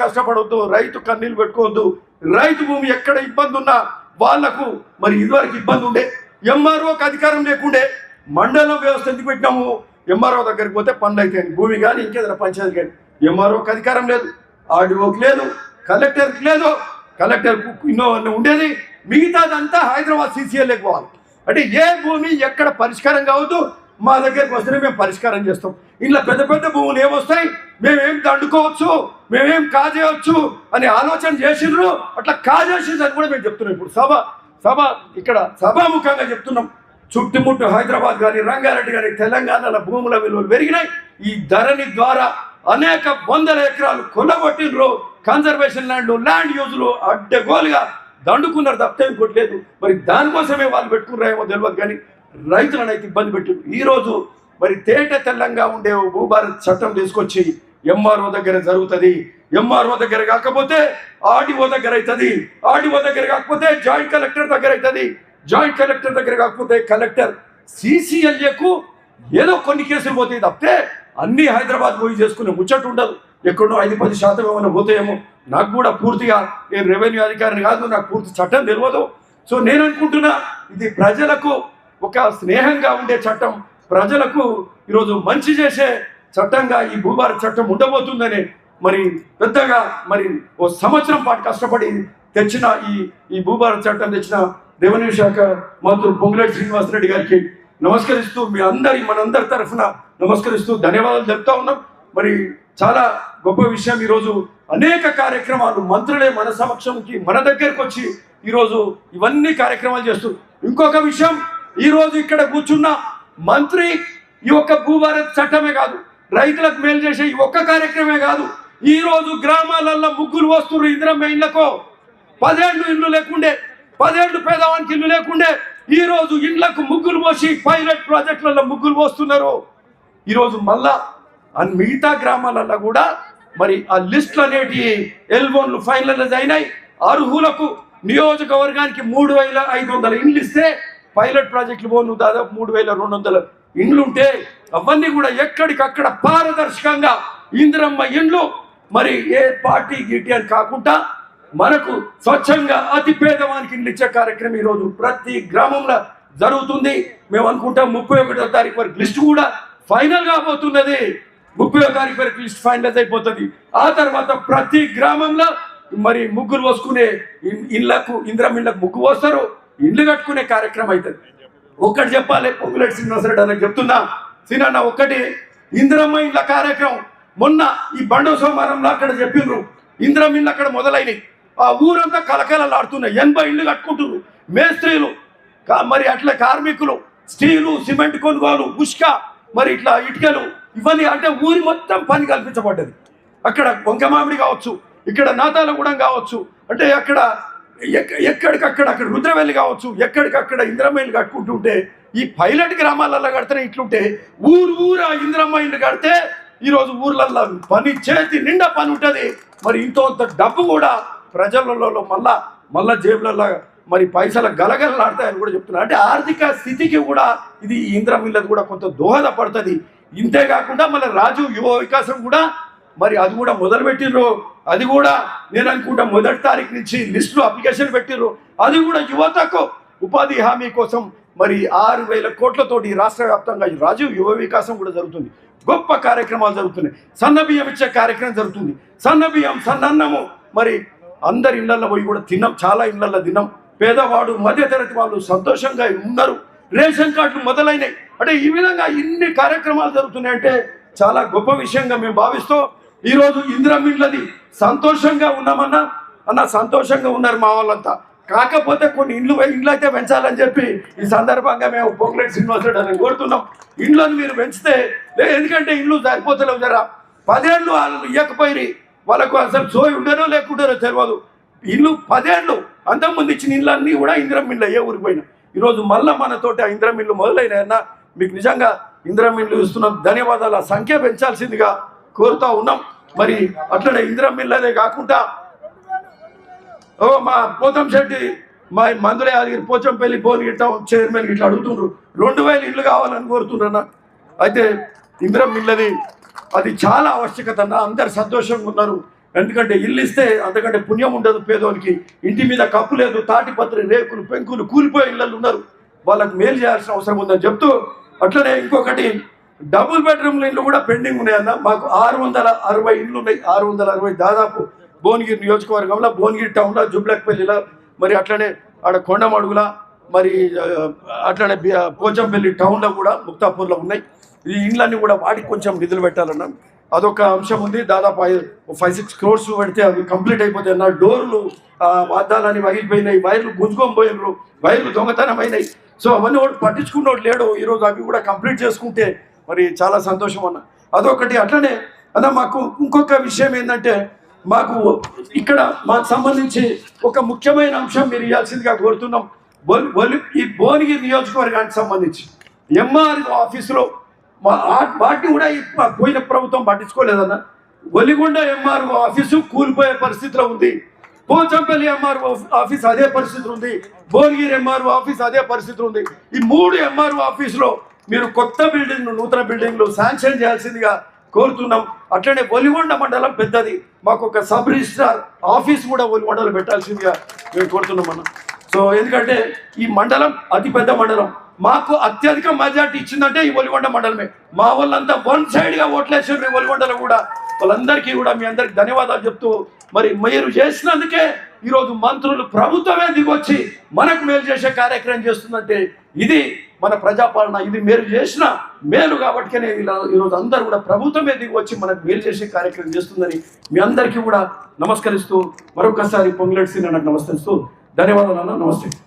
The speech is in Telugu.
కష్టపడవద్దు రైతు కన్నీళ్ళు పెట్టుకోవద్దు. రైతు భూమి ఎక్కడ ఇబ్బంది ఉన్నా వాళ్ళకు మరి ఇదివరకు ఇబ్బంది ఉండే ఎంఆర్ఓకి అధికారం లేకుండే మండలం వ్యవస్థ ఎందుకు పెట్టినాము? ఎంఆర్ఓ దగ్గరికి పోతే పనులు అయితే భూమి కానీ ఇంకేదైనా పంచాయతీ కానీ ఎంఆర్ఓకి అధికారం లేదు ఆర్డీఓకి లేదు కలెక్టర్కి లేదు. కలెక్టర్ ఇన్నో ఉండేది. మిగతాదంతా హైదరాబాద్ సీసీఎల్ఏకి పోవాలి. అంటే ఏ భూమి ఎక్కడ పరిష్కారం కావద్దు? మా దగ్గరికి వస్తేనే మేము పరిష్కారం చేస్తాం. ఇంట్లో పెద్ద పెద్ద భూములు ఏమొస్తాయి? మేమేం దండుకోవచ్చు? మేమేం కాజేయవచ్చు అని ఆలోచన చేసిండ్రు అట్లా కాజేసిందని కూడా మేము చెప్తున్నాం ఇప్పుడు. సభ సభ ఇక్కడ సభాముఖంగా చెప్తున్నాం. చుట్టుముట్టు హైదరాబాద్ కానీ రంగారెడ్డి కానీ తెలంగాణలో భూముల విలువలు పెరిగినాయి. ఈ ధరణి ద్వారా అనేక వందల ఎకరాలు కొల్లగొట్టినరు కన్జర్వేషన్ ల్యాండ్ ల్యాండ్ యూజ్లు అడ్డగోలుగా దండుకున్నారు తప్పేం కొట్టలేదు. మరి దానికోసమే వాళ్ళు పెట్టుకున్నారేమో తెలియదు కానీ రైతులను అయితే ఇబ్బంది పెట్టారు ఈరోజు మరి తేట తెల్లంగా ఉండే భూభారత్ చట్టం తీసుకొచ్చి ఎంఆర్ఓ దగ్గర జరుగుతుంది. ఎంఆర్ఓ దగ్గర కాకపోతే ఆర్డీఓ దగ్గర అవుతుంది ఆర్డీఓ దగ్గర కాకపోతే జాయింట్ కలెక్టర్ దగ్గర అవుతుంది జాయింట్ కలెక్టర్ దగ్గర కాకపోతే కలెక్టర్ సిసిఎల్ఏకు ఏదో కొన్ని కేసులు పోతాయి తప్పితే అన్ని హైదరాబాద్ పోయి చేసుకునే ముచ్చట ఉండదు. ఎక్కడో ఐదు పది శాతం ఏమైనా పోతాయేమో. నాకు కూడా పూర్తిగా నేను రెవెన్యూ అధికారిని కాదు నాకు పూర్తి చట్టం తెలియదు. సో నేను అనుకుంటున్నా ఇది ప్రజలకు ఒక స్నేహంగా ఉండే చట్టం ప్రజలకు ఈరోజు మంచి చేసే చట్టంగా ఈ భూభారత్ చట్టం ఉండబోతుందని మరి పెద్దగా మరి ఓ సంవత్సరం పాటు కష్టపడి తెచ్చిన ఈ ఈ భూభారత్ చట్టం తెచ్చిన రెవెన్యూ శాఖ మంత్రులు పొంగులేటి శ్రీనివాసరెడ్డి గారికి నమస్కరిస్తూ మీ అందరి మనందరి తరఫున నమస్కరిస్తూ ధన్యవాదాలు చెప్తా ఉన్నాం. మరి చాలా గొప్ప విషయం ఈరోజు అనేక కార్యక్రమాలు మంత్రులే మన సమక్షంకి మన దగ్గరకు వచ్చి ఈరోజు ఇవన్నీ కార్యక్రమాలు చేస్తూ ఇంకొక విషయం ఈరోజు ఇక్కడ కూర్చున్న మంత్రి ఈ ఒక్క భూభారత్ చట్టమే కాదు రైతులకు మేలు చేసే ఈ ఒక్క కార్యక్రమే కాదు ఈ రోజు గ్రామాలలో ముగ్గులు వస్తున్నారు ఇందిరమ్మ ఇళ్ళకు పదేళ్ళు ఇల్లు లేకుండే పదేళ్ళు పేదవానికి ఇల్లు లేకుండే ఈ రోజు ఇండ్లకు ముగ్గులు పోసి పైలట్ ప్రాజెక్టులలో ముగ్గులు పోస్తున్నారు. ఈరోజు మళ్ళా అన్ మిగతా గ్రామాలలో కూడా మరి ఆ లిస్టులు అనేటి ఎల్బోన్లు ఫైనలైజ్ అయినాయి అర్హులకు నియోజకవర్గానికి మూడు వేల ఐదు వందల ఇండ్లు ఇస్తే పైలట్ ప్రాజెక్టులు పోను దాదాపు మూడు వేల రెండు వందల ఇండ్లుంటే అవన్నీ కూడా ఎక్కడికక్కడ పారదర్శకంగా ఇందిరమ్మ ఇండ్లు. మరి ఏ పార్టీ గిటి అని కాకుండా మనకు స్వచ్ఛంగా అతి పేదవానికి ఇండ్లు ఇచ్చే కార్యక్రమం ఈరోజు ప్రతి గ్రామంలో జరుగుతుంది. మేము అనుకుంటాం ముప్పై ఒకటో తారీఖు వరకు లిస్ట్ కూడా ఫైనల్ కాబోతున్నది. ముప్పై తారీఖు వరకు లిస్ట్ ఫైనలైజ్ అయిపోతుంది. ఆ తర్వాత ప్రతి గ్రామంలో మరి ముగ్గురు పోసుకునే ఇళ్ళకు ఇంద్రం ఇళ్ళకు ముగ్గు పోస్తారు. ఇండ్లు కట్టుకునే కార్యక్రమం అవుతుంది. ఒక్కటి చెప్పాలి పొంగులేటి శ్రీనివాసరెడ్డి అని చెప్తున్నా. సినన్న ఒక్కటి. ఇంద్రమ్మ ఇండ్ల కార్యక్రమం. మొన్న ఈ బండ సోమవారంలో అక్కడ చెప్పిండ్రు ఇంద్రం ఇండ్లు అక్కడ మొదలైనవి ఆ ఊరంతా కలకలలాడుతున్నాయి. ఎనభై ఇండ్లు కట్టుకుంటున్నారు మేస్త్రీలు మరి అట్లా కార్మికులు స్టీలు సిమెంట్ కొనుగోలు ఉష్క మరి ఇట్లా ఇటుకలు ఇవన్నీ అంటే ఊరి మొత్తం పని కల్పించబడ్డది. అక్కడ వంకమామిడి కావచ్చు ఇక్కడ నాతాలగూడెం కావచ్చు అంటే అక్కడ ఎక్కడికక్కడ అక్కడ రుద్రవేలు కావచ్చు ఎక్కడికక్కడ ఇంద్రమ్మ ఇల్లు కట్టుకుంటుంటే ఈ పైలట్ గ్రామాలలో కడితేనే ఇట్లుంటే ఊరు ఊరు ఆ ఇల్లు కడితే ఈరోజు ఊర్లల్లో పని చేతి నిండా పని ఉంటుంది. మరి ఇంతో డబ్బు కూడా ప్రజలలో మళ్ళా మళ్ళా జేబులలో మరి పైసలు గలగలలాడతాయని కూడా చెప్తున్నారు. అంటే ఆర్థిక స్థితికి కూడా ఇది ఇంద్రమిల్లది ఇల్లది కూడా కొంత దోహదపడుతుంది. ఇంతేకాకుండా మళ్ళీ రాజు యువ వికాసం కూడా మరి అది కూడా మొదలు పెట్టిర్రు. అది కూడా నేను అనుకుంటా మొదటి తారీఖు నుంచి లిస్టులో అప్లికేషన్ పెట్టిర్రు. అది కూడా యువతకు ఉపాధి హామీ కోసం మరి ఆరు వేల కోట్లతోటి రాష్ట్ర వ్యాప్తంగా రాజీవ్ యువ వికాసం కూడా జరుగుతుంది. గొప్ప కార్యక్రమాలు జరుగుతున్నాయి. సన్న బియ్యం ఇచ్చే కార్యక్రమం జరుగుతుంది. సన్న బియ్యం సన్నన్నము మరి అందరి ఇళ్ళలో పోయి కూడా తిన్నాం. చాలా ఇళ్ళలో తిన్నాం. పేదవాడు మధ్యతరగతి వాళ్ళు సంతోషంగా ఉన్నారు. రేషన్ కార్డులు మొదలైనవి అంటే ఈ విధంగా ఇన్ని కార్యక్రమాలు జరుగుతున్నాయంటే చాలా గొప్ప విషయంగా మేము భావిస్తూ ఈరోజు ఇందిరమిళ్ళది సంతోషంగా ఉన్నామన్నా? అన్న సంతోషంగా ఉన్నారు మా వాళ్ళంతా. కాకపోతే కొన్ని ఇండ్లు ఇండ్లు అయితే పెంచాలని చెప్పి ఈ సందర్భంగా మేము పొంగులేటి శ్రీనివాసరెడ్డి అని కోరుతున్నాం. ఇండ్లను మీరు పెంచితే లే ఎందుకంటే ఇండ్లు సరిపోతలేవు జరా. పదేళ్ళు వాళ్ళు ఇవ్వకపోయి వాళ్ళకు అసలు సోయి ఉండనో లేకుండానో తెలియదు ఇల్లు పదేళ్ళు అంతకుముందు ఇచ్చిన ఇళ్ళన్నీ కూడా ఇందిరం ఇళ్ళు ఏ ఊరికి ఈరోజు మళ్ళీ మనతోటి ఆ ఇందిరం ఇల్లు మొదలైనాయన్న మీకు నిజంగా ఇందిరం ఇల్లు ఇస్తున్నాం. ధన్యవాదాలు. ఆ సంఖ్య పెంచాల్సిందిగా కోరుతా ఉన్నాం. మరి అట్లనే ఇందిరా మిల్లదే కాకుండా ఓ మా పోతం శెట్టి మా మందులే యాదగిరి పోచంపల్లి పోలి గిట్ట చైర్మన్ ఇట్లా అడుగుతుండ్రు. రెండు వేలు ఇల్లు కావాలని కోరుతుండ్రన్న. అయితే ఇందిరా మిల్లది అది చాలా ఆవశ్యకత అన్న. అందరు సంతోషంగా ఉన్నారు. ఎందుకంటే ఇల్లు ఇస్తే అంతకంటే పుణ్యం ఉండదు పేదోనికి. ఇంటి మీద కప్పు లేదు తాటిపత్రి రేకులు పెంకులు కూలిపోయే ఇళ్ళు ఉన్నారు. వాళ్ళకి మేలు చేయాల్సిన అవసరం ఉందని చెప్తూ అట్లనే ఇంకొకటి డబుల్ బెడ్రూమ్ల ఇల్లు కూడా పెండింగ్ ఉన్నాయన్న మాకు ఆరు వందల అరవై ఇండ్లు ఉన్నాయి. ఆరు వందల అరవై దాదాపు భువనగిరి నియోజకవర్గంలో భువనగిరి టౌన్లో జుబ్లక్పల్లిలో మరి అట్లనే ఆడ కొండమడుగుల మరి అట్లనే పోచంపల్లి టౌన్లో కూడా ముక్తాపూర్లో ఉన్నాయి. ఈ ఇండ్లన్నీ కూడా వాటికి కొంచెం నిధులు పెట్టాలన్నా. అదొక అంశం ఉంది. దాదాపు ఫైవ్ సిక్స్ క్రోర్స్ పెడితే అవి కంప్లీట్ అయిపోతాయి నా డోర్లు వాద్దాలని వగిలిపోయినాయి. వైర్లు గుంజుకొని వైర్లు దొంగతనం అయినాయి. సో అవన్నీ ఒకటి పట్టించుకున్నోడు లేడు. ఈరోజు అవి కూడా కంప్లీట్ చేసుకుంటే మరి చాలా సంతోషం అన్న. అదొకటి. అట్లనే అన్న మాకు ఇంకొక విషయం ఏంటంటే మాకు ఇక్కడ మాకు సంబంధించి ఒక ముఖ్యమైన అంశం మీరు ఇవ్వాల్సిందిగా కోరుతున్నాం. బొల్- ఈ భువనగిరి నియోజకవర్గానికి సంబంధించి. ఎంఆర్ ఆఫీసులో మా వాటిని కూడా పోయిన ప్రభుత్వం పట్టించుకోలేదన్న ఒలిగొండ ఎంఆర్ ఆఫీసు కూలిపోయే పరిస్థితిలో ఉంది. పోచంపల్లి ఎంఆర్ ఆఫీస్ అదే పరిస్థితి ఉంది. భువనగిరి ఎంఆర్ఓ ఆఫీస్ అదే పరిస్థితి ఉంది. ఈ మూడు ఎంఆర్ఓ ఆఫీసులో మీరు కొత్త బిల్డింగ్ నూతన బిల్డింగ్లు శాంక్షన్ చేయాల్సిందిగా కోరుతున్నాం. అట్లనే ఒలిగొండ మండలం పెద్దది. మాకు ఒక సబ్ రిజిస్ట్రార్ ఆఫీస్ కూడా ఒలిగొండలో పెట్టాల్సిందిగా మేము కోరుతున్నాం అన్న. సో ఎందుకంటే ఈ మండలం అతి పెద్ద మండలం. మాకు అత్యధిక మెజార్టీ ఇచ్చిందంటే ఈ ఒలిగొండ మండలమే. మా వాళ్ళంతా వన్ సైడ్గా ఓట్లేసారు ఈ ఒలిగొండలో కూడా. వాళ్ళందరికీ కూడా మీ అందరికి ధన్యవాదాలు చెప్తూ మరి మీరు చేసినందుకే ఈరోజు మంత్రులు ప్రభుత్వమే దిగొచ్చి మనకు మేలు చేసే కార్యక్రమం చేస్తుందంటే ఇది మన ప్రజాపాలన ఇది మేలు చేసిన మేలు కాబట్టి ఇలా ఈరోజు అందరూ కూడా ప్రభుత్వమే దిగొచ్చి మనకు మేలు చేసే కార్యక్రమం చేస్తుందని మీ అందరికీ కూడా నమస్కరిస్తూ మరొకసారి పొంగులెట్ సీన్ నమస్కరిస్తూ ధన్యవాదాలు అన్న నమస్తే.